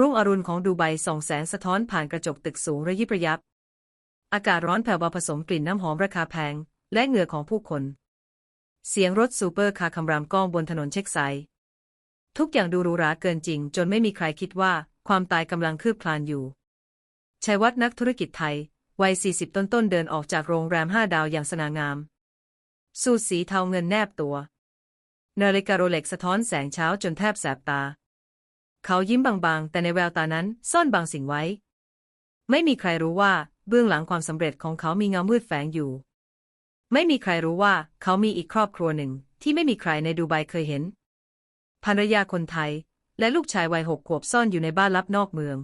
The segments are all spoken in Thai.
รุ่งอรุณของดูไบส่องแสงสะท้อนผ่านกระจกตึกสูงระยิบระยับ อากาศร้อนแผ่วเบาผสมกลิ่นน้ำหอมราคาแพง และเหงื่อของผู้คน เสียงรถซูเปอร์คาร์คำรามก้องบนถนนเช็คไซด์ทุกอย่างดูหรูหราเกินจริง จนไม่มีใครคิดว่าความตายกำลังคืบคลานอยู่ชัยวัฒน์นักธุรกิจไทย วัย 40 ต้นๆเดินออกจากโรงแรมห้าดาวอย่างสง่างาม สูทสีเทาเงินแนบตัว นาฬิกาโรเล็กสะท้อนแสงเช้าจนแทบแสบตา เขายิ้มบางๆ แต่ในแววตานั้นซ่อนบางสิ่งไว้ ไม่มีใครรู้ว่าเบื้องหลังความสำเร็จของเขามีเงามืดแฝงอยู่ ไม่มีใครรู้ว่าเขามีอีกครอบครัวหนึ่งที่ไม่มีใครในดูไบเคยเห็นภรรยาคนไทย และลูกชายวัยหกขวบซ่อนอยู่ในบ้านลับนอกเมือง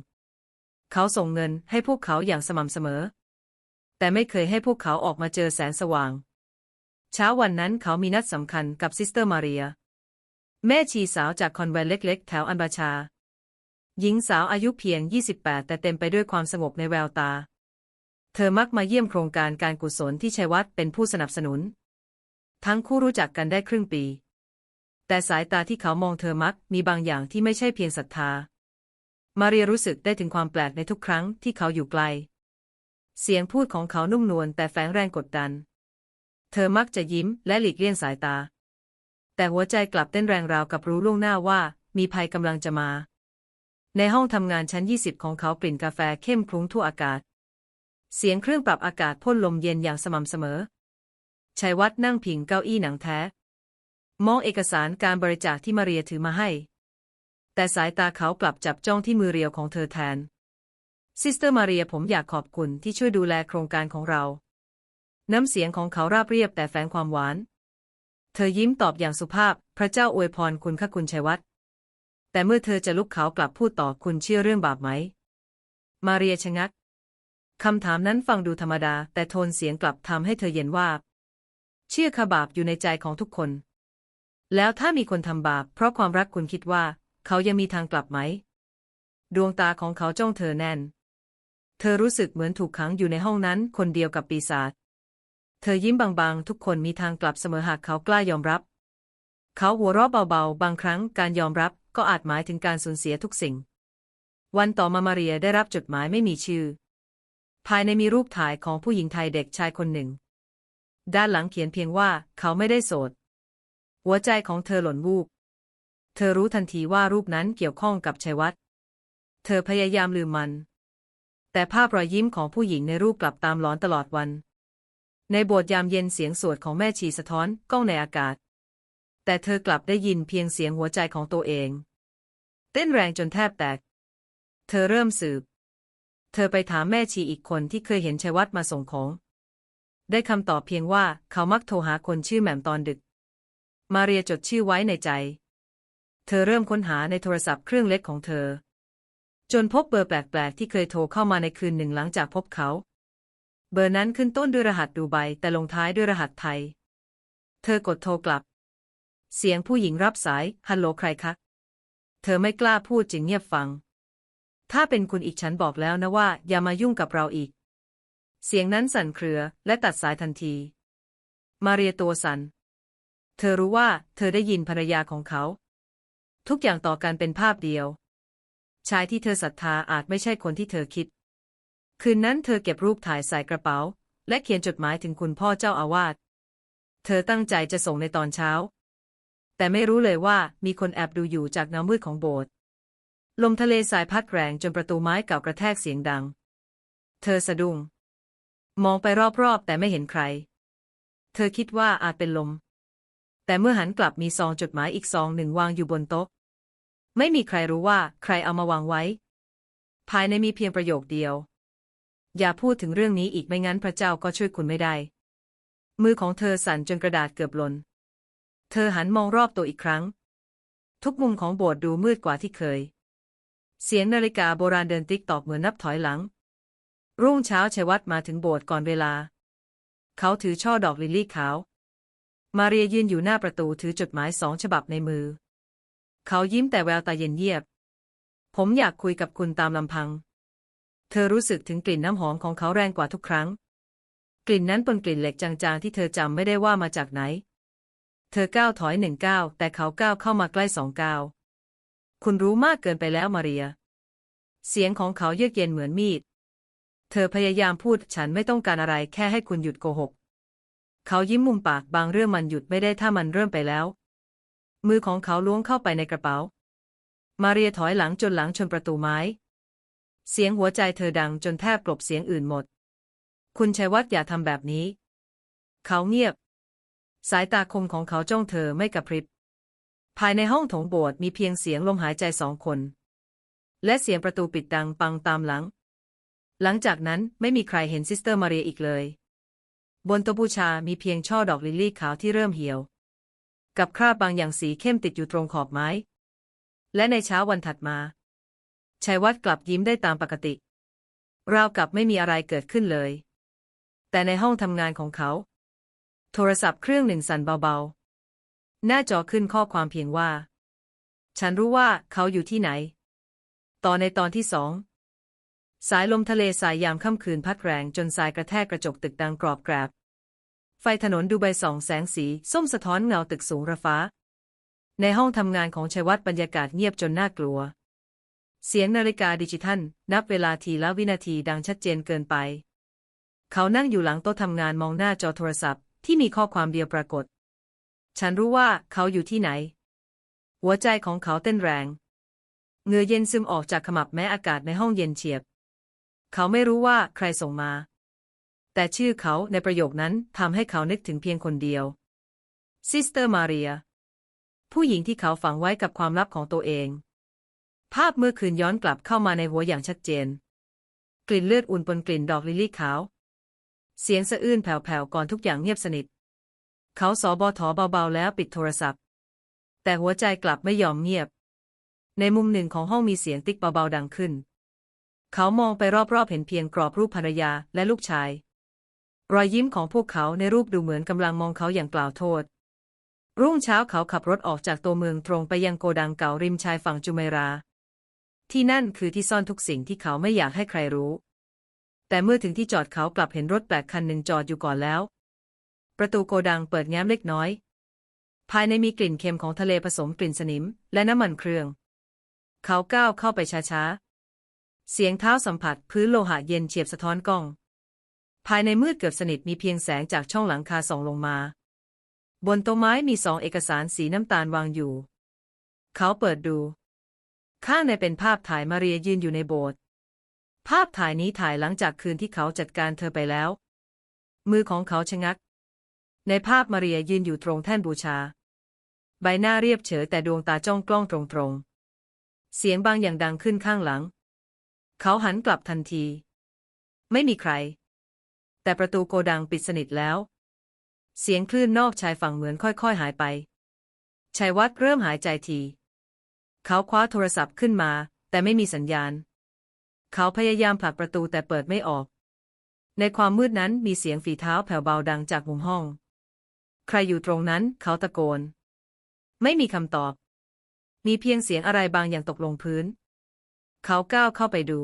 เขาส่งเงินให้พวกเขาอย่างสม่ำเสมอ แต่ไม่เคยให้พวกเขาออกมาเจอแสงสว่าง เช้าวันนั้นเขามีนัดสำคัญกับซิสเตอร์มาเรีย แม่ชีสาวจากคอนแวนต์เล็กๆ แถวอันบาชา หญิงสาวอายุเพียง 28 แต่เต็มไปด้วยความสงบในแววตา เธอมักมาเยี่ยมโครงการการกุศลที่ชัยวัฒน์เป็นผู้สนับสนุน ทั้งคู่รู้จักกันได้ครึ่งปี แต่สายตาที่เขามองเธอมักมีบางอย่างที่ไม่ใช่เพียงศรัทธา มาเรียรู้สึกได้ถึงความแปลกในทุกครั้งที่เขาอยู่ไกล เสียงพูดของเขานุ่มนวลแต่แฝงแรงกดดัน เธอมักจะยิ้มและหลีกเลี่ยงสายตา แต่หัวใจกลับเต้นแรงราวกับรู้ล่วงหน้าว่า มีภัยกำลังจะมา ในห้องทำงานชั้น 20 ของเขากลิ่นกาแฟเข้มคลุ้งทั่วอากาศ เสียงเครื่องปรับอากาศพ่นลมเย็นอย่างสม่ำเสมอชัยวัฒน์นั่งพิงเก้าอี้หนังแท้ มองเอกสารการบริจาคที่มาเรียถือมาให้ แต่สายตาเขากลับจับจ้องที่มือเรียวของเธอแทนซิสเตอร์มาเรียผมอยากขอบคุณที่ช่วยดูแลโครงการของเรา น้ำเสียงของเขาราบเรียบแต่แฝงความหวาน เธอยิ้มตอบอย่างสุภาพ พระเจ้าอวยพรคุณค่ะคุณชัยวัฒน์แต่เมื่อเธอจะลุกเขากลับพูดต่อคุณเชื่อเรื่องบาปไหม มาเรียชะงักคำถามนั้นฟังดูธรรมดา แต่โทนเสียงกลับทำให้เธอเย็นว่าบเชื่อค่ะบาปอยู่ในใจของทุกคน แล้วถ้ามีคนทำบาป เพราะความรักคุณคิดว่า เขายังมีทางกลับไหม ดวงตาของเขาจ้องเธอแน่น เธอรู้สึกเหมือนถูกขังอยู่ในห้องนั้น คนเดียวกับปีศาจ เธอยิ้มบางๆ ทุกคนมีทางกลับเสมอหากเขากล้ายอมรับ เขาหัวเราะเบาๆ บางครั้งการยอมรับก็อาจหมายถึงการสูญเสียทุกสิ่ง วันต่อมามาเรียได้รับจดหมายไม่มีชื่อ ภายในมีรูปถ่ายของผู้หญิงไทยเด็กชายคนหนึ่ง ด้านหลังเขียนเพียงว่าเขาไม่ได้โสด หัวใจของเธอหล่นวูบ เธอรู้ทันทีว่ารูปนั้นเกี่ยวข้องกับชัยวัฒน์เธอพยายามลืมมัน แต่ภาพรอยยิ้มของผู้หญิงในรูปกลับตามหลอนตลอดวัน ในโบสถ์ยามเย็นเสียงสวดของแม่ชีสะท้อนก้องในอากาศ แต่เธอกลับได้ยินเพียงเสียงหัวใจของตัวเอง เต้นแรงจนแทบแตก เธอเริ่มสืบ เธอไปถามแม่ชีอีกคนที่เคยเห็นชัยวัฒน์มาส่งของ ได้คำตอบเพียงว่าเขามักโทรหาคนชื่อแหม่มตอนดึก มาเรียจดชื่อไว้ในใจ เธอเริ่มค้นหาในโทรศัพท์เครื่องเล็กของเธอ จนพบเบอร์แปลกๆที่เคยโทรเข้ามาในคืนหนึ่งหลังจากพบเขา เบอร์นั้นขึ้นต้นด้วยรหัสดูไบแต่ลงท้ายด้วยรหัสไทย เธอกดโทรกลับ เสียงผู้หญิงรับสาย ฮัลโหลใครคะ เธอไม่กล้าพูดจึงเงียบฟัง ถ้าเป็นคุณอีกฉันบอกแล้วนะว่า อย่ามายุ่งกับเราอีก เสียงนั้นสั่นเครือและตัดสายทันที มาเรียตัวสัน่น เธอรู้ว่าเธอได้ยินภรรยาของเขา ทุกอย่างต่อกันเป็นภาพเดียว ชายที่เธอศรัทธาอาจไม่ใช่คนที่เธอคิด คืนนั้นเธอเก็บรูปถ่ายใส่กระเป๋า และเขียนจดหมายถึงคุณพ่อเจ้าอาวาส เธอตั้งใจจะส่งในตอนเช้า แต่ไม่รู้เลยว่ามีคนแอบดูอยู่จากเงามืดของโบสถ์ ลมทะเลสายพัดแรงจนประตูไม้เก่ากระแทกเสียงดัง เธอสะดุ้ง มองไปรอบๆ แต่ไม่เห็นใคร เธอคิดว่าอาจเป็นลม แต่เมื่อหันกลับมีซองจดหมายอีกซองหนึ่งวางอยู่บนโต๊ะ ไม่มีใครรู้ว่าใครเอามาวางไว้ ภายในมีเพียงประโยคเดียว อย่าพูดถึงเรื่องนี้อีกไม่งั้นพระเจ้าก็ช่วยคุณไม่ได้ มือของเธอสั่นจนกระดาษเกือบหล่น เธอหันมองรอบตัวอีกครั้ง ทุกมุมของโบสถ์ดูมืดกว่าที่เคย เสียงนาฬิกาโบราณเดินติ๊กตอกเหมือนนับถอยหลัง รุ่งเช้าชัยวัฒน์มาถึงโบสถ์ก่อนเวลา เขาถือช่อดอกลิลลี่ขาว มาเรียยืนอยู่หน้าประตูถือจดหมายสองฉบับในมือ เขายิ้มแต่แววตาเย็นเยียบ ผมอยากคุยกับคุณตามลำพัง เธอรู้สึกถึงกลิ่นน้ำหอมของเขาแรงกว่าทุกครั้ง กลิ่นนั้นเป็นกลิ่นเหล็กจางๆที่เธอจำไม่ได้ว่ามาจากไหน เธอก้าวถอยหนึ่งก้าวแต่เขาก้าวเข้ามาใกล้สองก้าวคุณรู้มากเกินไปแล้วมาเรีย เสียงของเขาเยือกเย็นเหมือนมีด เธอพยายามพูดฉันไม่ต้องการอะไรแค่ให้คุณหยุดโกหก เขายิ้มมุมปากบางเรื่องมันหยุดไม่ได้ถ้ามันเริ่มไปแล้ว มือของเขาล้วงเข้าไปในกระเป๋า มาเรียถอยหลังจนหลังชนประตูไม้ เสียงหัวใจเธอดังจนแทบกลบเสียงอื่นหมด คุณชัยวัฒน์อย่าทำแบบนี้ เขาเงียบ สายตาคมของเขาจ้องเธอไม่กระพริบ ภายในห้องโถงโบสถ์มีเพียงเสียงลมหายใจสองคน และเสียงประตูปิดดังปังตามหลัง หลังจากนั้นไม่มีใครเห็นซิสเตอร์มาเรียอีกเลย บนโต๊ะบูชามีเพียงช่อดอกลิลลี่ขาวที่เริ่มเหี่ยว กับคราบบางอย่างสีเข้มติดอยู่ตรงขอบไม้ และในเช้าวันถัดมา ชัยวัฒน์กลับยิ้มได้ตามปกติ ราวกับไม่มีอะไรเกิดขึ้นเลย แต่ในห้องทำงานของเขา โทรศัพท์เครื่องหนึ่งสั่นเบาๆ หน้าจอขึ้นข้อความเพียงว่า ฉันรู้ว่าเขาอยู่ที่ไหน ต่อในตอนที่สอง สายลมทะเลสายยามค่ำคืนพัดแรงจนสายกระแทกกระจกตึกดังกรอบแกรบ ไฟถนนดูใบส่องแสงสี ส้มสะท้อนเงาตึกสูงระฟ้า ในห้องทำงานของชัยวัฒน์บรรยากาศเงียบจนน่ากลัว เสียงนาฬิกาดิจิทัล นับเวลาทีละวินาทีดังชัดเจนเกินไป เขานั่งอยู่หลังโต๊ะทำงานมองหน้าจอโทรศัพท์ที่มีข้อความเดียวปรากฏ ฉันรู้ว่าเขาอยู่ที่ไหน หัวใจของเขาเต้นแรง เงือเย็นซึมออกจากขมับแม้อากาศในห้องเย็นเฉียบ เขาไม่รู้ว่าใครส่งมา แต่ชื่อเขาในประโยคนั้นทำให้เขานึกถึงเพียงคนเดียว ซิสเตอร์มาเรีย ผู้หญิงที่เขาฝังไว้กับความลับของตัวเอง ภาพเมื่อคืนย้อนกลับเข้ามาในหัวอย่างชัดเจน กลิ่นเลือดอุ่นปนกลิ่นดอกลิลลี่ขาว เสียงสะอื้นแผ่วๆก่อนทุกอย่างเงียบสนิท เขาสอบอถอเบาๆแล้วปิดโทรศัพท์ แต่หัวใจกลับไม่ยอมเงียบ ในมุมหนึ่งของห้องมีเสียงติ๊กเบาๆดังขึ้น เขามองไปรอบๆเห็นเพียงกรอบรูปภรรยาและลูกชาย รอยยิ้มของพวกเขาในรูปดูเหมือนกำลังมองเขาอย่างกล่าวโทษ รุ่งเช้าเขาขับรถออกจากตัวเมืองตรงไปยังโกดังเก่าริมชายฝั่งจุเมรา ที่นั่นคือที่ซ่อนทุกสิ่งที่เขาไม่อยากให้ใครรู้ แต่เมื่อถึงที่จอดเขากลับเห็นรถแปลกคันหนึ่งจอดอยู่ก่อนแล้ว ประตูโกดังเปิดแง้มเล็กน้อย ภายในมีกลิ่นเค็มของทะเลผสมกลิ่นสนิม และน้ำมันเครื่อง เขาก้าวเข้าไปช้าๆ เสียงเท้าสัมผัสพื้นโลหะเย็นเฉียบสะท้อนกล้อง ภายในมืดเกือบสนิทมีเพียงแสงจากช่องหลังคาส่องลงมา บนโต๊ะไม้มีสองเอกสารสีน้ำตาลวางอยู่ เขาเปิดดู ข้างในเป็นภาพถ่ายมาเรียยืนอยู่ในโบสถ์ ภาพถ่ายนี้ถ่ายหลังจากคืนที่เขาจัดการเธอไปแล้ว มือของเขาชะงัก ในภาพมาเรียยืนอยู่ตรงแท่นบูชา ใบหน้าเรียบเฉยแต่ดวงตาจ้องกล้องตรงๆ เสียงบางอย่างดังขึ้นข้างหลัง เขาหันกลับทันที ไม่มีใคร แต่ประตูโกดังปิดสนิทแล้ว เสียงคลื่นนอกชายฝั่งเหมือนค่อยๆหายไปชัยวัฒน์เริ่มหายใจที เขาคว้าโทรศัพท์ขึ้นมา แต่ไม่มีสัญญาณ เขาพยายามผลักประตูแต่เปิดไม่ออก ในความมืดนั้นมีเสียงฝีเท้าแผ่วเบาดังจากมุมห้อง ใครอยู่ตรงนั้นเขาตะโกน ไม่มีคำตอบ มีเพียงเสียงอะไรบางอย่างตกลงพื้น เขาก้าวเข้าไปดู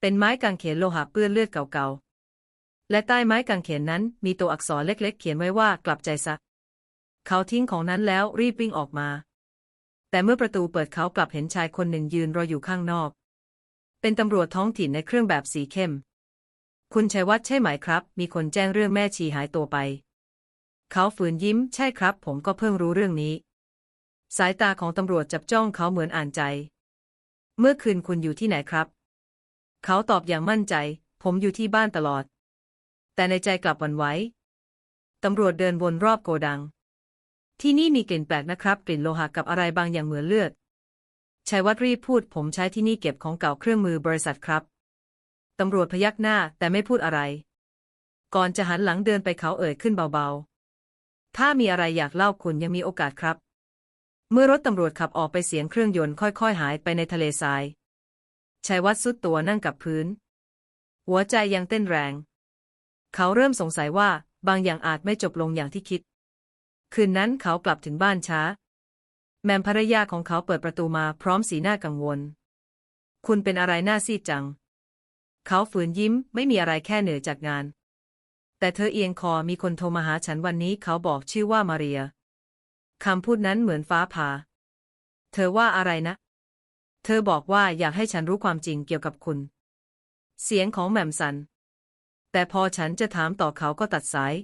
เป็นไม้กางเขนโลหะเปื้อนเลือดเก่าๆ และใต้ไม้กางเขนนั้นมีตัวอักษรเล็กๆ เขียนไว้ว่ากลับใจซะ เขาทิ้งของนั้นแล้วรีบวิ่งออกมา แต่เมื่อประตูเปิดเขากลับเห็นชายคนหนึ่งยืนรออยู่ข้างนอก เป็นตำรวจท้องถิ่นในเครื่องแบบสีเข้ม คุณชัยวัฒน์ใช่ไหมครับ มีคนแจ้งเรื่องแม่ชีหายตัวไป เขาฝืนยิ้ม ใช่ครับ ผมก็เพิ่งรู้เรื่องนี้ สายตาของตำรวจจับจ้องเขาเหมือนอ่านใจ เมื่อคืนคุณอยู่ที่ไหนครับ เขาตอบอย่างมั่นใจ ผมอยู่ที่บ้านตลอด แต่ในใจกลับหวันไหวตำรวจเดินวนรอบโกดัง ที่นี่มีกลิ่นแปลกนะครับ กลิ่นโลหะกับอะไรบางอย่างเหมือนเลือดชัยวัฒน์รีบพูดผมใช้ที่นี่เก็บของเก่าเครื่องมือบริษัทครับตำรวจพยักหน้าแต่ไม่พูดอะไร ก่อนจะหันหลังเดินไปเขาเอ่ยขึ้นเบาๆ ถ้ามีอะไรอยากเล่าคุณยังมีโอกาสครับ เมื่อรถตำรวจขับออกไปเสียงเครื่องยนต์ค่อยๆ หายไปในทะเลทรายชัยวัฒน์สุดตัวนั่งกับพื้น หัวใจยังเต้นแรง เขาเริ่มสงสัยว่าบางอย่างอาจไม่จบลงอย่างที่คิด คืนนั้นเขากลับถึงบ้านช้า แมมภรรยาของเขาเปิดประตูมาพร้อมสีหน้ากังวล คุณเป็นอะไรหน้าซีดจัง เขาฝืนยิ้มไม่มีอะไรแค่เหนื่อยจากงาน แต่เธอเอียงคอมีคนโทรมาหาฉันวันนี้เขาบอกชื่อว่ามาเรียคำพูดนั้นเหมือนฟ้าผ่า เธอว่าอะไรนะ เธอบอกว่าอยากให้ฉันรู้ความจริงเกี่ยวกับคุณ เสียงของแหม่มสัน แต่พอฉันจะถามต่อเขาก็ตัดสาย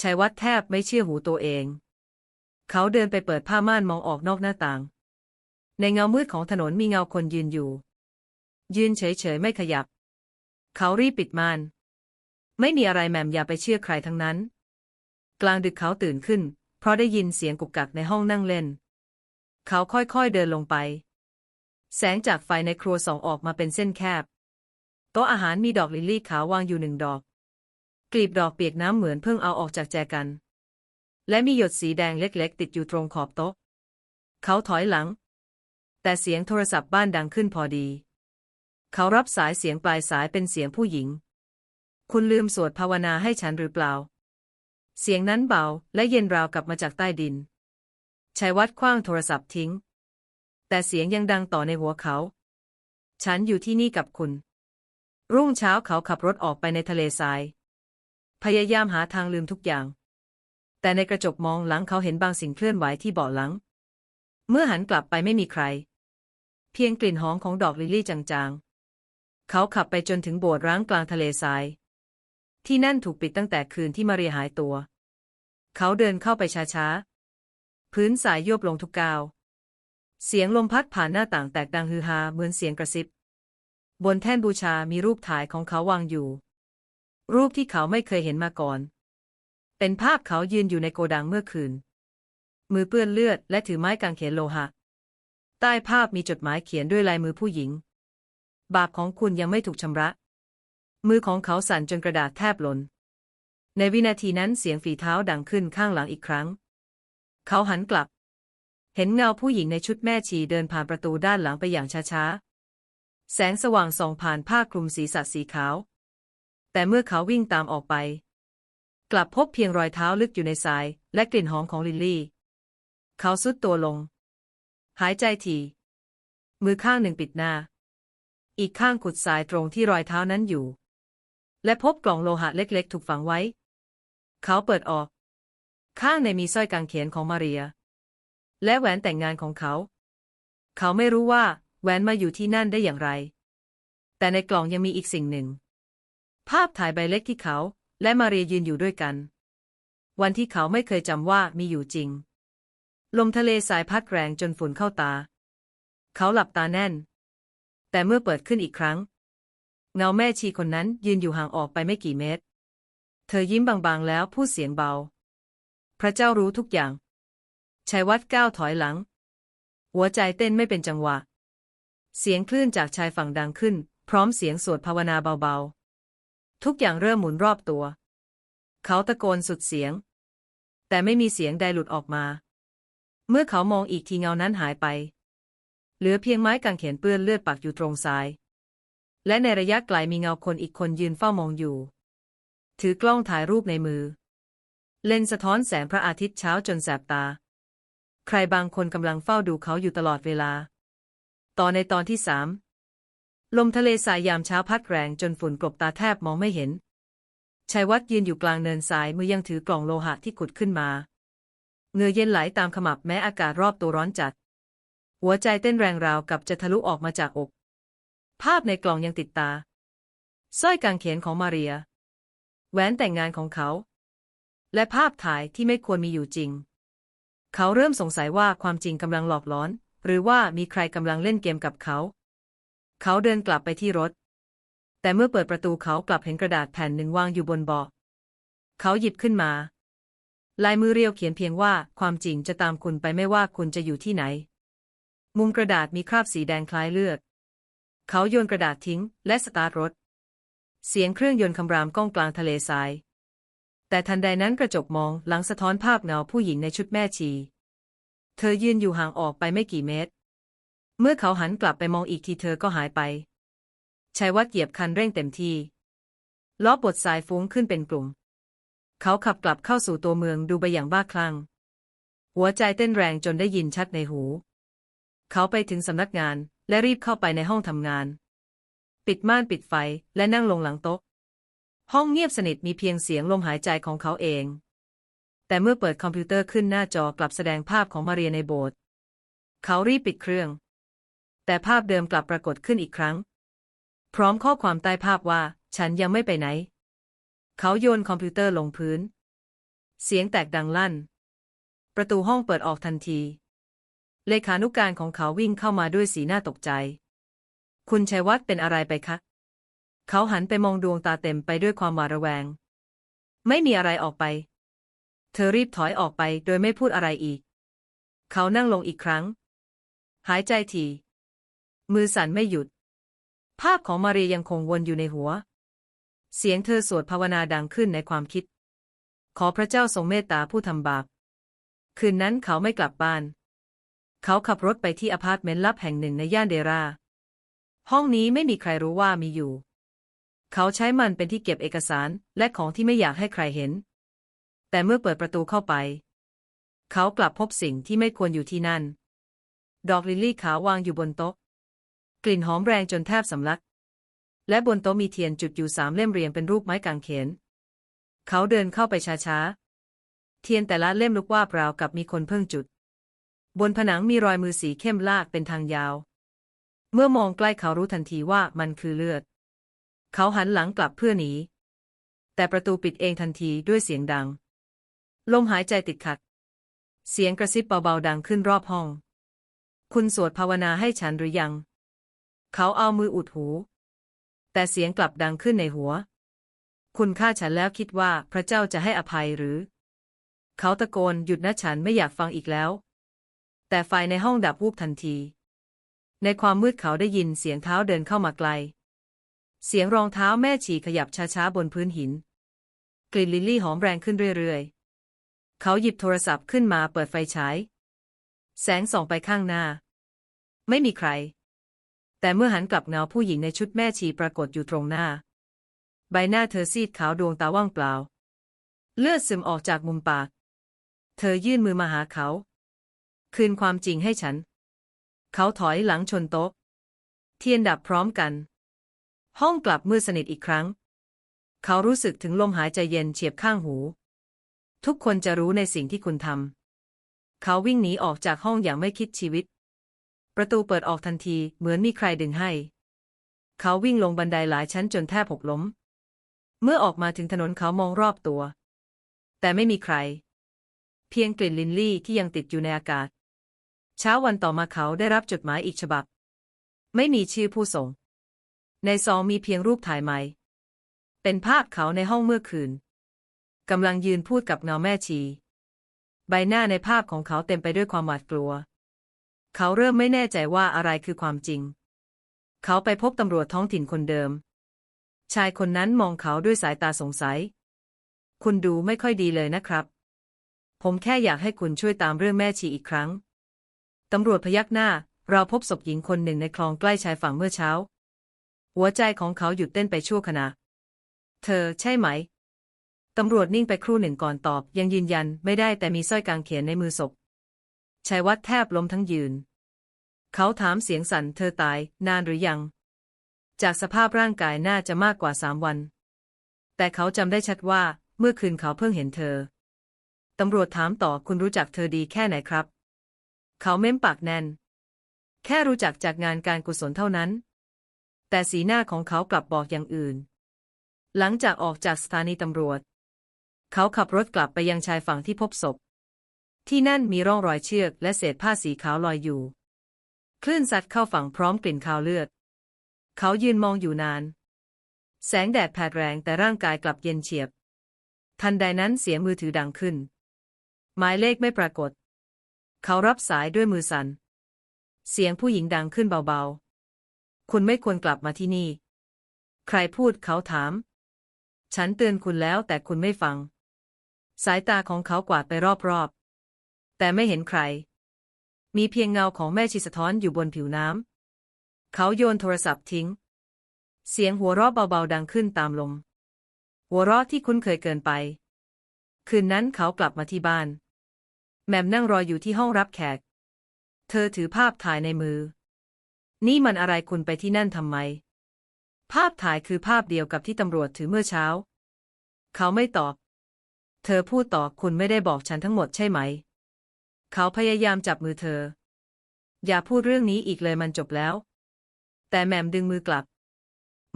ชัยวัฒน์แทบไม่เชื่อหูตัวเอง เขาเดินไปเปิดผ้าม่านมองออกนอกหน้าต่าง ในเงามืดของถนนมีเงาคนยืนอยู่ ยืนเฉยๆไม่ขยับ เขารีบปิดม่าน ไม่มีอะไรแหม่มอย่าไปเชื่อใครทั้งนั้น กลางดึกเขาตื่นขึ้น เพราะได้ยินเสียงกุกกักในห้องนั่งเล่น เขาค่อยๆเดินลงไป แสงจากไฟในครัวส่องออกมาเป็นเส้นแคบ โต๊ะอาหารมีดอกลิลลี่ขาววางอยู่หนึ่งดอก กลีบดอกเปียกน้ำเหมือนเพิ่งเอาออกจากแจกัน และมีหยดสีแดงเล็กๆ ติดอยู่ตรงขอบโต๊ะ เขาถอยหลัง แต่เสียงโทรศัพท์บ้านดังขึ้นพอดี เขารับสายเสียงปลายสายเป็นเสียงผู้หญิง คุณลืมสวดภาวนาให้ฉันหรือเปล่า เสียงนั้นเบาและเย็นราวกลับมาจากใต้ดินชัยวัฒน์คว้างโทรศัพท์ทิ้ง แต่เสียงยังดังต่อในหัวเขา ฉันอยู่ที่นี่กับคุณ รุ่งเช้าเขาขับรถออกไปในทะเลทราย พยายามหาทางลืมทุกอย่าง แต่ในกระจกมองหลังเขาเห็นบางสิ่งเคลื่อนไหวที่เบาะหลัง เมื่อหันกลับไปไม่มีใคร เพียงกลิ่นหอมของดอกลิลลี่จางๆ เขาขับไปจนถึงโบสถ์ร้างกลางทะเลทราย ที่นั่นถูกปิดตั้งแต่คืนที่มาเรียหายตัว เขาเดินเข้าไปช้าๆ พื้นสายโยบลงทุกก้าว เสียงลมพัดผ่านหน้าต่างแตกดังฮือฮาเหมือนเสียงกระซิบ บนแท่นบูชามีรูปถ่ายของเขาวางอยู่ รูปที่เขาไม่เคยเห็นมาก่อน เป็นภาพเขายืนอยู่ในโกดังเมื่อคืน มือเปื้อนเลือดและถือไม้กางเขนโลหะ ใต้ภาพมีจดหมายเขียนด้วยลายมือผู้หญิง บาปของคุณยังไม่ถูกชำระ มือของเขาสั่นจนกระดาษแทบหล่นในวินาทีนั้นเสียงฝีเท้าดังขึ้นข้างหลังอีกครั้ง เขาหันกลับ เห็นเงาผู้หญิงในชุดแม่ชีเดินผ่านประตูด้านหลังไปอย่างช้าๆ แสงสว่างส่องผ่านผ้าคลุมศีรษะสีขาว แต่เมื่อเขาวิ่งตามออกไป กลับพบเพียงรอยเท้าลึกอยู่ในทราย และกลิ่นหอมของลิลลี่ เขาซุดตัวลง หายใจถี่ มือข้างหนึ่งปิดหน้า อีกข้างขุดทรายตรงที่รอยเท้านั้นอยู่ และพบกล่องโลหะเล็กๆ ถูกฝังไว้ เขาเปิดออก ข้างในมีสร้อยกางเขนของมาเรีย และแหวนแต่งงานของเขา เขาไม่รู้ว่าแหวนมาอยู่ที่นั่นได้อย่างไร แต่ในกล่องยังมีอีกสิ่งหนึ่ง ภาพถ่ายใบเล็กที่เขา และมาเรียยืนอยู่ด้วยกัน วันที่เขาไม่เคยจำว่ามีอยู่จริง ลมทะเลสายพัดแรงจนฝุ่นเข้าตา เขาหลับตาแน่น แต่เมื่อเปิดขึ้นอีกครั้ง เงาแม่ชีคนนั้นยืนอยู่ห่างออกไปไม่กี่เมตร เธอยิ้มบางๆแล้วพูดเสียงเบา พระเจ้ารู้ทุกอย่างชัยวัฒน์ก้าวถอยหลัง หัวใจเต้นไม่เป็นจังหวะ เสียงคลื่นจากชายฝั่งดังขึ้น พร้อมเสียงสวดภาวนาเบาๆ ทุกอย่างเริ่มหมุนรอบตัว เขาตะโกนสุดเสียง แต่ไม่มีเสียงใดหลุดออกมา เมื่อเขามองอีกทีเงานั้นหายไป เหลือเพียงไม้กางเขนเปื้อนเลือดปักอยู่ตรงซ้าย และในระยะไกลมีเงาคนอีกคนยืนเฝ้ามองอยู่ ถือกล้องถ่ายรูปในมือ เลนส์สะท้อนแสงพระอาทิตย์เช้าจนแสบตา ใครบางคนกำลังเฝ้าดูเขาอยู่ตลอดเวลา ตอนในตอนที่สาม ลมทะเลสายยามเช้าพัดแรงจนฝุ่นกลบตาแทบมองไม่เห็นชัยวัฒน์ยืนอยู่กลางเนินทรายมือยังถือกล่องโลหะที่ขุดขึ้นมาเงือเย็นไหลตามขมับแม้อากาศรอบตัวร้อนจัด หัวใจเต้นแรงราวกับจะทะลุออกมาจากอก ภาพในกล่องยังติดตาสร้อยกางเขนของมาเรีย แหวนแต่งงานของเขา และภาพถ่ายที่ไม่ควรมีอยู่จริง เขาเริ่มสงสัยว่าความจริงกำลังหลอกล้อน หรือว่ามีใครกำลังเล่นเกมกับเขา เขาเดินกลับไปที่รถ แต่เมื่อเปิดประตูเขากลับเห็นกระดาษแผ่นหนึ่งวางอยู่บนเบาะเขาหยิบขึ้นมา ลายมือเรียวเขียนเพียงว่าความจริงจะตามคุณไปไม่ว่าคุณจะอยู่ที่ไหน มุมกระดาษมีคราบสีแดงคล้ายเลือด เขาโยนกระดาษทิ้งและสตาร์ทรถ เสียงเครื่องยนต์คำรามก้องกลางทะเลทราย แต่ทันใดนั้นกระจกมองหลังสะท้อนภาพเงาผู้หญิงในชุดแม่ชี เธอยืนอยู่ห่างออกไปไม่กี่เมตร เมื่อเขาหันกลับไปมองอีกทีเธอก็หายไปชัยวัฒน์เหยียบคันเร่งเต็มที่ล้อบดสายฟุ้งขึ้นเป็นกลุ่ม เขาขับกลับเข้าสู่ตัวเมืองดูไปอย่างบ้าคลั่ง หัวใจเต้นแรงจนได้ยินชัดในหู เขาไปถึงสำนักงานและรีบเข้าไปในห้องทำงาน ปิดม่านปิดไฟและนั่งลงหลังโต๊ะ ห้องเงียบสนิทมีเพียงเสียงลมหายใจของเขาเอง แต่เมื่อเปิดคอมพิวเตอร์ขึ้นหน้าจอกลับแสดงภาพของมาเรียในโบสถ์เขารีบปิดเครื่อง แต่ภาพเดิมกลับปรากฏขึ้นอีกครั้ง พร้อมข้อความใต้ภาพว่า ฉันยังไม่ไปไหน เขาโยนคอมพิวเตอร์ลงพื้น เสียงแตกดังลั่น ประตูห้องเปิดออกทันที เลขานุการของเขาวิ่งเข้ามาด้วยสีหน้าตกใจ คุณชัยวัฒน์เป็นอะไรไปคะ เขาหันไปมองดวงตาเต็มไปด้วยความหวาดระแวง ไม่มีอะไรออกไป เธอรีบถอยออกไปโดยไม่พูดอะไรอีก เขานั่งลงอีกครั้ง หายใจถี่ มือสั่นไม่หยุด ภาพของมาเรียยังคงวนอยู่ในหัว เสียงเธอสวดภาวนาดังขึ้นในความคิด ขอพระเจ้าทรงเมตตาผู้ทำบาป คืนนั้นเขาไม่กลับบ้าน เขาขับรถไปที่อพาร์ตเมนต์ลับแห่งหนึ่งในย่านเดรา ห้องนี้ไม่มีใครรู้ว่ามีอยู่ เขาใช้มันเป็นที่เก็บเอกสารและของที่ไม่อยากให้ใครเห็น แต่เมื่อเปิดประตูเข้าไป เขากลับพบสิ่งที่ไม่ควรอยู่ที่นั่น ดอกลิลลี่ขาววางอยู่บนโต๊ะ กลิ่นหอมแรงจนแทบสำลัก และบนโต๊ะมีเทียนจุดอยู่สามเล่มเรียงเป็นรูปไม้กางเขน เขาเดินเข้าไปช้าๆ เทียนแต่ละเล่มลุกว่าบราวกับมีคนเพิ่งจุด บนผนังมีรอยมือสีเข้มลากเป็นทางยาว เมื่อมองใกล้เขารู้ทันทีว่ามันคือเลือด เขาหันหลังกลับเพื่อหนี แต่ประตูปิดเองทันทีด้วยเสียงดัง ลมหายใจติดขัด เสียงกระซิบเบาๆดังขึ้นรอบห้อง คุณสวดภาวนาให้ฉันหรือยัง เขาเอามืออุดหู แต่เสียงกลับดังขึ้นในหัว คุณฆ่าฉันแล้วคิดว่าพระเจ้าจะให้อภัยหรือ เขาตะโกนหยุดนะฉันไม่อยากฟังอีกแล้ว แต่ไฟในห้องดับวูบทันที ในความมืดเขาได้ยินเสียงเท้าเดินเข้ามาไกล เสียงรองเท้าแม่ฉีขยับช้าๆบนพื้นหิน กลิ่นลิลลี่หอมแรงขึ้นเรื่อยๆ เขาหยิบโทรศัพท์ขึ้นมาเปิดไฟฉาย แสงส่องไปข้างหน้า ไม่มีใคร แต่เมื่อหันกลับเงาผู้หญิงในชุดแม่ชีปรากฏอยู่ตรงหน้า ใบหน้าเธอซีดขาวดวงตาว่างเปล่า เลือดซึมออกจากมุมปาก เธอยื่นมือมาหาเขา คืนความจริงให้ฉัน เขาถอยหลังชนโต๊ะ เทียนดับพร้อมกัน ห้องกลับมืดสนิทอีกครั้ง เขารู้สึกถึงลมหายใจเย็นเฉียบข้างหู ทุกคนจะรู้ในสิ่งที่คุณทำเขาวิ่งหนีออกจากห้องอย่างไม่คิดชีวิต ประตูเปิดออกทันทีเหมือนมีใครดึงให้ เขาวิ่งลงบันไดหลายชั้นจนแทบหกล้ม เมื่อออกมาถึงถนนเขามองรอบตัว แต่ไม่มีใคร เพียงกลิ่นลินลี่ที่ยังติดอยู่ในอากาศ เช้าวันต่อมาเขาได้รับจดหมายอีกฉบับ ไม่มีชื่อผู้ส่ง ในซองมีเพียงรูปถ่ายใหม่ เป็นภาพเขาในห้องเมื่อคืนกำลังยืนพูดกับเงาแม่ชี ใบหน้าในภาพของเขาเต็มไปด้วยความหวาดกลัว เขาเริ่มไม่แน่ใจว่าอะไรคือความจริง เขาไปพบตำรวจท้องถิ่นคนเดิม ชายคนนั้นมองเขาด้วยสายตาสงสัย คุณดูไม่ค่อยดีเลยนะครับ ผมแค่อยากให้คุณช่วยตามเรื่องแม่ชีอีกครั้ง ตำรวจพยักหน้า เราพบศพหญิงคนหนึ่งในคลองใกล้ชายฝั่งเมื่อเช้า หัวใจของเขาหยุดเต้นไปชั่วขณะ เธอใช่ไหม ตำรวจนิ่งไปครู่หนึ่งก่อนตอบ ยังยืนยันไม่ได้แต่มีสร้อยกางเขนในมือศพ ชัยวัฒน์แทบล้มทั้งยืน เขาถามเสียงสั่นเธอตายนานหรือยัง จากสภาพร่างกายน่าจะมากกว่าสามวัน แต่เขาจำได้ชัดว่า เมื่อคืนเขาเพิ่งเห็นเธอ ตำรวจถามต่อคุณรู้จักเธอดีแค่ไหนครับ เขาเม้มปากแน่น แค่รู้จักจากงานการกุศลเท่านั้น แต่สีหน้าของเขากลับบอกอย่างอื่น หลังจากออกจากสถานีตำรวจ เขาขับรถกลับไปยังชายฝั่งที่พบศพ ที่นั่นมีร่องรอยเชือกและเศษผ้าสีขาวลอยอยู่ คลื่นซัดเข้าฝั่งพร้อมกลิ่นคาวเลือด เขายืนมองอยู่นาน แสงแดดแผดแรงแต่ร่างกายกลับเย็นเฉียบ ทันใดนั้นเสียงมือถือดังขึ้น หมายเลขไม่ปรากฏ เขารับสายด้วยมือสัน่น เสียงผู้หญิงดังขึ้นเบาๆ คุณไม่ควรกลับมาที่นี่ ใครพูดเขาถาม ฉันเตือนคุณแล้วแต่คุณไม่ฟัง สายตาของเขากวาดไปรอบๆ แต่ไม่เห็นใคร มีเพียงเงาของแม่ชีสะท้อนอยู่บนผิวน้ำ เขาโยนโทรศัพท์ทิ้ง เสียงหัวเราะเบาๆดังขึ้นตามลม หัวเราะที่คุ้นเคยเกินไป คืนนั้นเขากลับมาที่บ้าน แมมนั่งรออยู่ที่ห้องรับแขก เธอถือภาพถ่ายในมือ นี่มันอะไรคุณไปที่นั่นทำไม ภาพถ่ายคือภาพเดียวกับที่ตำรวจถือเมื่อเช้า เขาไม่ตอบ เธอพูดต่อคุณไม่ได้บอกฉันทั้งหมดใช่ไหม เขาพยายามจับมือเธอ อย่าพูดเรื่องนี้อีกเลยมันจบแล้ว แต่แหม่มดึงมือกลับ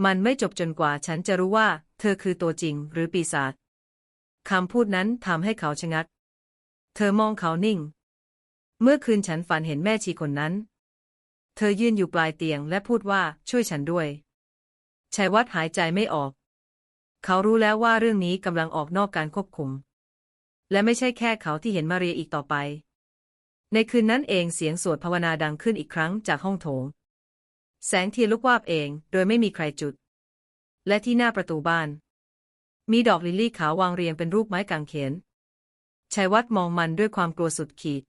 มันไม่จบจนกว่าฉันจะรู้ว่า เธอคือตัวจริงหรือปีศาจคำพูดนั้นทำให้เขาชะงัก เธอมองเขานิ่ง เมื่อคืนฉันฝันเห็นแม่ชีคนนั้น เธอยืนอยู่ปลายเตียงและพูดว่าช่วยฉันด้วยชัยวัฒน์หายใจไม่ออก เขารู้แล้วว่าเรื่องนี้กำลังออกนอกการควบคุม และไม่ใช่แค่เขาที่เห็นมาเรียอีกต่อไป ในคืนนั้นเองเสียงสวดภาวนาดังขึ้นอีกครั้งจากห้องโถง แสงเทียนลุกวาบเองโดยไม่มีใครจุด และที่หน้าประตูบ้าน มีดอกลิลลี่ขาววางเรียงเป็นรูปไม้กางเขนชัยวัฒน์มองมันด้วยความกลัวสุดขีด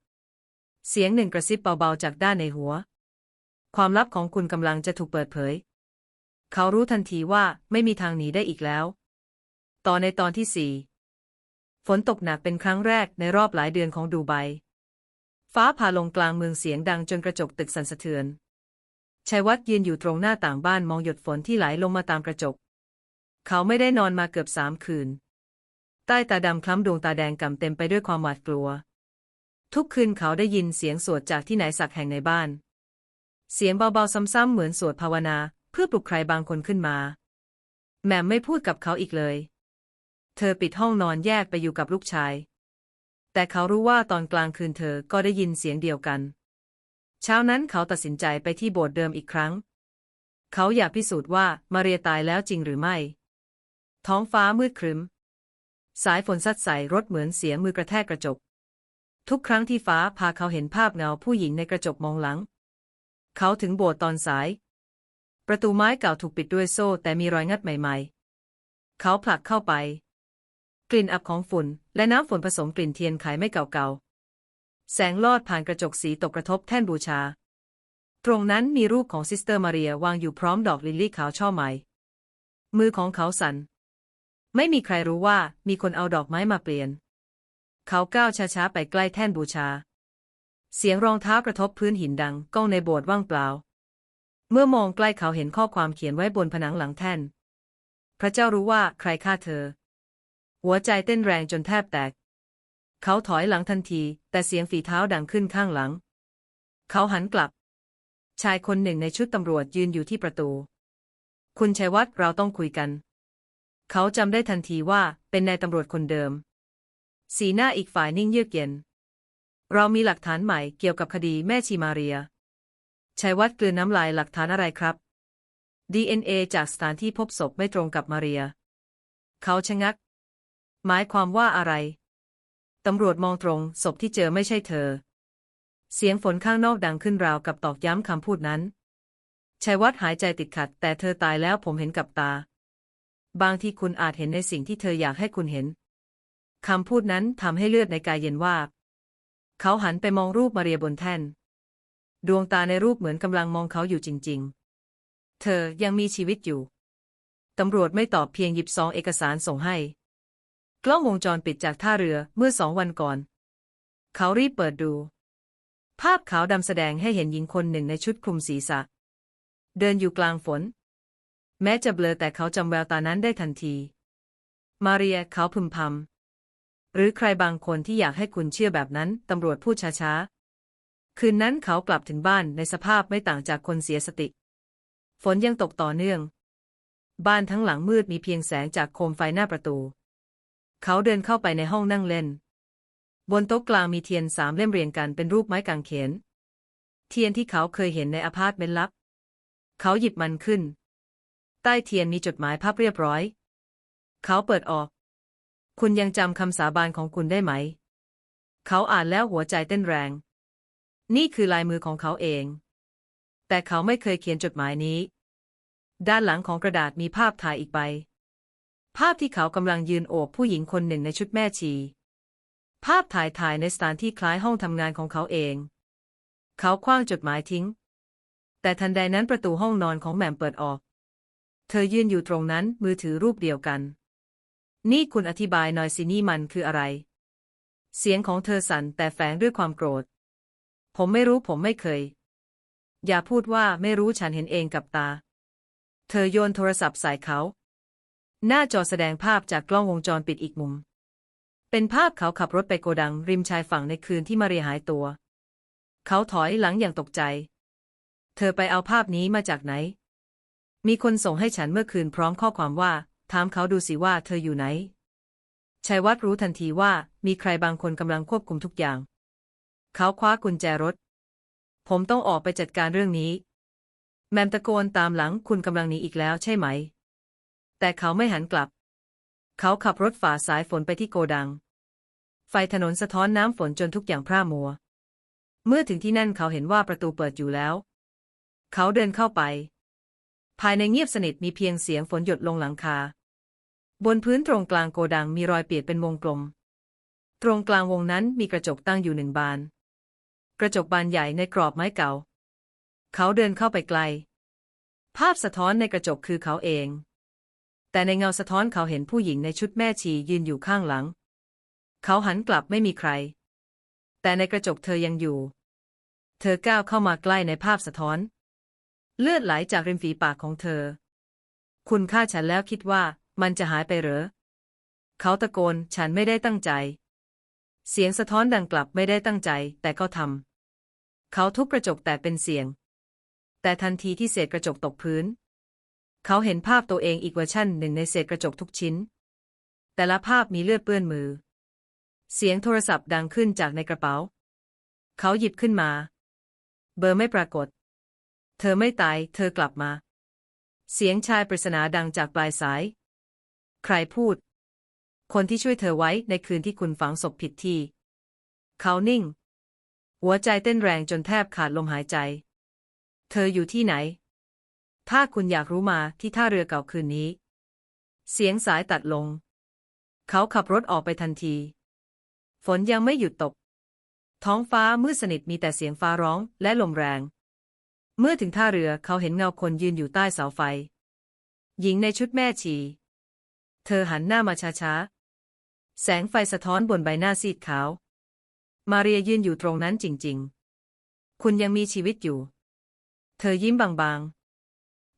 เสียงหนึ่งกระซิบเบาๆจากด้านในหัว ความลับของคุณกำลังจะถูกเปิดเผย เขารู้ทันทีว่าไม่มีทางหนีได้อีกแล้ว ต่อในตอนที่สี่ฝนตกหนักเป็นครั้งแรกในรอบหลายเดือนของดูไบ ฟ้าผ่าลงกลางเมืองเสียงดังจนกระจกตึกสั่นสะเทือนชัยวัฒน์ยืนอยู่ตรงหน้าต่างบ้านมองหยดฝนที่ไหลลงมาตามกระจก เขาไม่ได้นอนมาเกือบสามคืน ใต้ตาดำคล้ำดวงตาแดงก่ำเต็มไปด้วยความหวาดกลัว ทุกคืนเขาได้ยินเสียงสวดจากที่ไหนสักแห่งในบ้าน เสียงเบาๆซ้ำๆเหมือนสวดภาวนา เพื่อปลุกใครบางคนขึ้นมาแหม่มไม่พูดกับเขาอีกเลย เธอปิดห้องนอนแยกไปอยู่กับลูกชาย แต่เขารู้ว่าตอนกลางคืนเธอก็ได้ยินเสียงเดียวกัน เช้านั้นเขาตัดสินใจไปที่โบสถ์เดิมอีกครั้ง เขาอยากพิสูจน์ว่ามาเรียตายแล้วจริงหรือไม่ ท้องฟ้ามืดครึ้ม สายฝนซัดใส่รถเหมือนเสียงมือกระแทกกระจก ทุกครั้งที่ฟ้าพาเขาเห็นภาพเงาผู้หญิงในกระจกมองหลัง เขาถึงโบสถ์ตอนสาย ประตูไม้เก่าถูกปิดด้วยโซ่แต่มีรอยงัดใหม่ ๆ เขาผลักเข้าไป กลิ่นอับของฝุ่น และน้ำฝนผสมกลิ่นเทียนไขไม่เก่าๆ แสงลอดผ่านกระจกสีตกกระทบแท่นบูชา ตรงนั้นมีรูปของซิสเตอร์มาเรียวางอยู่พร้อมดอกลิลลี่ขาวช่อไหม มือของเขาสั่น ไม่มีใครรู้ว่ามีคนเอาดอกไม้มาเปลี่ยน เขาก้าวช้าๆไปใกล้แท่นบูชา เสียงรองเท้ากระทบพื้นหินดังก้องในโบสถ์ว่างเปล่า เมื่อมองใกล้เขาเห็นข้อความเขียนไว้บนผนังหลังแท่น พระเจ้ารู้ว่าใครฆ่าเธอ หัวใจเต้นแรงจนแทบแตก เขาถอยหลังทันที แต่เสียงฝีเท้าดังขึ้นข้างหลัง เขาหันกลับ ชายคนหนึ่งในชุดตำรวจยืนอยู่ที่ประตู คุณชัยวัฒน์เราต้องคุยกัน เขาจำได้ทันทีว่าเป็นนายตำรวจคนเดิม สีหน้าอีกฝ่ายนิ่งเยือกเย็น เรามีหลักฐานใหม่เกี่ยวกับคดีแม่ชีมาเรีย ชัยวัฒน์กลืนน้ำลายหลักฐานอะไรครับ DNA จากสถานที่พบศพไม่ตรงกับมาเรีย เขาชะงัก หมายความว่าอะไร ตำรวจมองตรง ศพที่เจอไม่ใช่เธอ เสียงฝนข้างนอกดังขึ้นราวกับตอกย้ำคำพูดนั้นชัยวัฒน์หายใจติดขัด แต่เธอตายแล้วผมเห็นกับตา บางทีคุณอาจเห็นในสิ่งที่เธออยากให้คุณเห็น คำพูดนั้นทำให้เลือดในกายเย็นวาบเขาหันไปมองรูปมาเรียบนแท่น ดวงตาในรูปเหมือนกำลังมองเขาอยู่จริง ๆ เธอยังมีชีวิตอยู่ ตำรวจไม่ตอบเพียงหยิบซองเอกสารส่งให้ กล้องวงจรปิดจากท่าเรือเมื่อสองวันก่อน เขารีบเปิดดู ภาพขาวดำแสดงให้เห็นหญิงคนหนึ่งในชุดคลุมศีรษะ เดินอยู่กลางฝน แม้จะเบลอแต่เขาจำแววตานั้นได้ทันที มาเรียเขาพึมพำหรือใครบางคนที่อยากให้คุณเชื่อแบบนั้นตำรวจพูดช้าๆ คืนนั้นเขากลับถึงบ้านในสภาพไม่ต่างจากคนเสียสติ ฝนยังตกต่อเนื่อง บ้านทั้งหลังมืดมีเพียงแสงจากโคมไฟหน้าประตู เขาเดินเข้าไปในห้องนั่งเล่น บนโต๊ะกลางมีเทียนสามเล่มเรียงกันเป็นรูปไม้กางเขน เทียนที่เขาเคยเห็นในอพาร์ตเมนต์ลับ เขาหยิบมันขึ้น ใต้เทียนมีจดหมายภาพเรียบร้อย เขาเปิดออก คุณยังจำคำสาบานของคุณได้ไหม เขาอ่านแล้วหัวใจเต้นแรง นี่คือลายมือของเขาเอง แต่เขาไม่เคยเขียนจดหมายนี้ ด้านหลังของกระดาษมีภาพถ่ายอีกใบ ภาพที่เขากำลังยืนโอบผู้หญิงคนหนึ่งในชุดแม่ชี ภาพถ่ายถ่ายในสถานที่คล้ายห้องทำงานของเขาเอง เขาคว้างจดหมายทิ้ง แต่ทันใดนั้นประตูห้องนอนของแหม่มเปิดออก เธอยืนอยู่ตรงนั้นมือถือรูปเดียวกัน นี่คุณอธิบายหน่อยสินี่มันคืออะไร เสียงของเธอสั่นแต่แฝงด้วยความโกรธ ผมไม่รู้ผมไม่เคย อย่าพูดว่าไม่รู้ฉันเห็นเองกับตา เธอโยนโทรศัพท์ใส่เขา หน้าจอแสดงภาพจากกล้องวงจรปิดอีกมุม เป็นภาพเขาขับรถไปโกดังริมชายฝั่งในคืนที่มาเรียหายตัว เขาถอยหลังอย่างตกใจ เธอไปเอาภาพนี้มาจากไหน มีคนส่งให้ฉันเมื่อคืนพร้อมข้อความว่า ถามเขาดูสิว่าเธออยู่ไหนชัยวัฒรู้ทันทีว่ามีใครบางคนกำลังควบคุมทุกอย่าง เขาคว้ากุญแจรถ ผมต้องออกไปจัดการเรื่องนี้ แมมตะโกนตามหลังคุณกำลังหนีอีกแล้วใช่ไหม แต่เขาไม่หันกลับ เขาขับรถฝ่าสายฝนไปที่โกดัง ไฟถนนสะท้อนน้ำฝนจนทุกอย่างพร่ามัว เมื่อถึงที่นั่นเขาเห็นว่าประตูเปิดอยู่แล้ว เขาเดินเข้าไป ภายในเงียบสนิทมีเพียงเสียงฝนหยดลงหลังคา บนพื้นตรงกลางโกดังมีรอยเปียกเป็นวงกลม ตรงกลางวงนั้นมีกระจกตั้งอยู่หนึ่งบาน กระจกบานใหญ่ในกรอบไม้เก่า เขาเดินเข้าไปไกล ภาพสะท้อนในกระจกคือเขาเอง แต่ในเงาสะท้อนเขาเห็นผู้หญิงในชุดแม่ชียืนอยู่ข้างหลัง เขาหันกลับไม่มีใคร แต่ในกระจกเธอยังอยู่ เธอก้าวเข้ามาใกล้ในภาพสะท้อน เลือดไหลจากริมฝีปากของเธอ คุณฆ่าฉันแล้วคิดว่ามันจะหายไปเหรอ เขาตะโกนฉันไม่ได้ตั้งใจ เสียงสะท้อนดังกลับไม่ได้ตั้งใจ แต่ก็ทำเขาทุบกระจกแต่เป็นเสียง แต่ทันทีที่เศษกระจกตกพื้น เขาเห็นภาพตัวเองอีกเวอร์ชั่นหนึ่งในเศษกระจกทุกชิ้น แต่ละภาพมีเลือดเปื้อนมือ เสียงโทรศัพท์ดังขึ้นจากในกระเป๋า เขาหยิบขึ้นมา เบอร์ไม่ปรากฏ เธอไม่ตาย เธอกลับมา เสียงชายปริศนาดังจากปลายสาย ใครพูด คนที่ช่วยเธอไว้ในคืนที่คุณฝังศพผิดที่ เขานิ่ง หัวใจเต้นแรงจนแทบขาดลมหายใจ เธออยู่ที่ไหน ถ้าคุณอยากรู้มาที่ท่าเรือเก่าคืนนี้ เสียงสายตัดลง เขาขับรถออกไปทันที ฝนยังไม่หยุดตก ท้องฟ้ามืดสนิทมีแต่เสียงฟ้าร้องและลมแรง เมื่อถึงท่าเรือเขาเห็นเงาคนยืนอยู่ใต้เสาไฟ หญิงในชุดแม่ชี เธอหันหน้ามาช้าๆ แสงไฟสะท้อนบนใบหน้าซีดขาว มาเรียยืนอยู่ตรงนั้นจริงๆ คุณยังมีชีวิตอยู่ เธอยิ้มบางๆ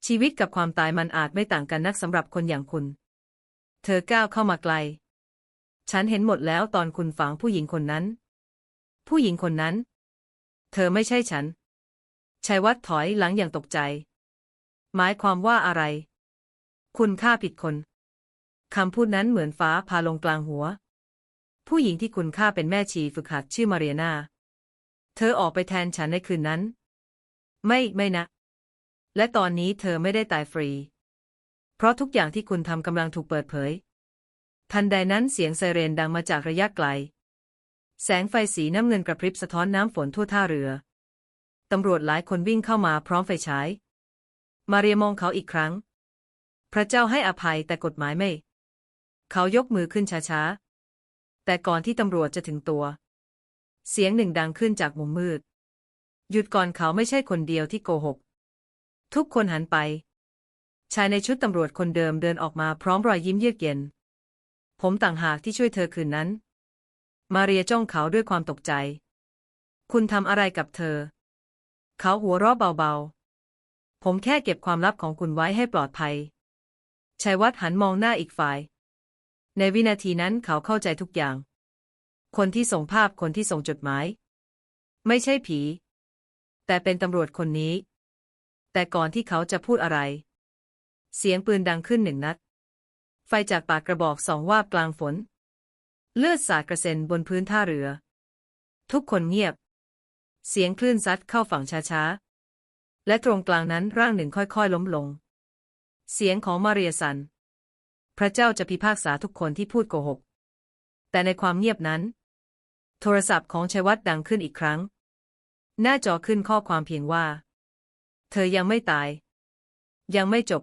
ชีวิตกับความตายมันอาจไม่ต่างกันนักสำหรับคนอย่างคุณ เธอก้าวเข้ามาไกล ฉันเห็นหมดแล้วตอนคุณฝังผู้หญิงคนนั้น ผู้หญิงคนนั้น เธอไม่ใช่ฉันชัยวัฒน์ถอยหลังอย่างตกใจ หมายความว่าอะไร คุณฆ่าผิดคน คำพูดนั้นเหมือนฟ้าพาลงกลางหัว ผู้หญิงที่คุณฆ่าเป็นแม่ชีฝึกหัดชื่อมาเรียนา เธอออกไปแทนฉันในคืนนั้น ไม่ ไม่นะ และตอนนี้เธอไม่ได้ตายฟรี เพราะทุกอย่างที่คุณทำกำลังถูกเปิดเผย ทันใดนั้นเสียงไซเรนดังมาจากระยะไกล แสงไฟสีน้ำเงินกระพริบสะท้อนน้ำฝนทั่วท่าเรือ ตำรวจหลายคนวิ่งเข้ามาพร้อมไฟฉาย มาเรียมองเขาอีกครั้ง พระเจ้าให้อภัยแต่กฎหมายไม่ เขายกมือขึ้นช้าๆ แต่ก่อนที่ตำรวจจะถึงตัว เสียงหนึ่งดังขึ้นจากมุมมืด หยุดก่อนเขาไม่ใช่คนเดียวที่โกหก ทุกคนหันไป ชายในชุดตำรวจคนเดิมเดินออกมาพร้อมรอยยิ้มเยือกเย็น ผมต่างหากที่ช่วยเธอคืนนั้น มาเรียจ้องเขาด้วยความตกใจ คุณทำอะไรกับเธอ เขาหัวเราะเบาๆ ผมแค่เก็บความลับของคุณไว้ให้ปลอดภัยชัยวัฒน์หันมองหน้าอีกฝ่าย ในวินาทีนั้นเขาเข้าใจทุกอย่าง คนที่ส่งภาพคนที่ส่งจดหมาย ไม่ใช่ผี แต่เป็นตำรวจคนนี้ แต่ก่อนที่เขาจะพูดอะไร เสียงปืนดังขึ้นหนึ่งนัด ไฟจากปากกระบอกสองวาบกลางฝน เลือดสาดกระเซ็นบนพื้นท่าเรือ ทุกคนเงียบ เสียงคลื่นซัดเข้าฝั่งช้าๆ และตรงกลางนั้นร่างหนึ่งค่อยๆล้มลง เสียงของมาเรียสัน พระเจ้าจะพิพากษาทุกคนที่พูดโกหก แต่ในความเงียบนั้น โทรศัพท์ของชัยวัฒน์ดังขึ้นอีกครั้ง หน้าจอขึ้นข้อความเพียงว่า เธอยังไม่ตาย ยังไม่จบ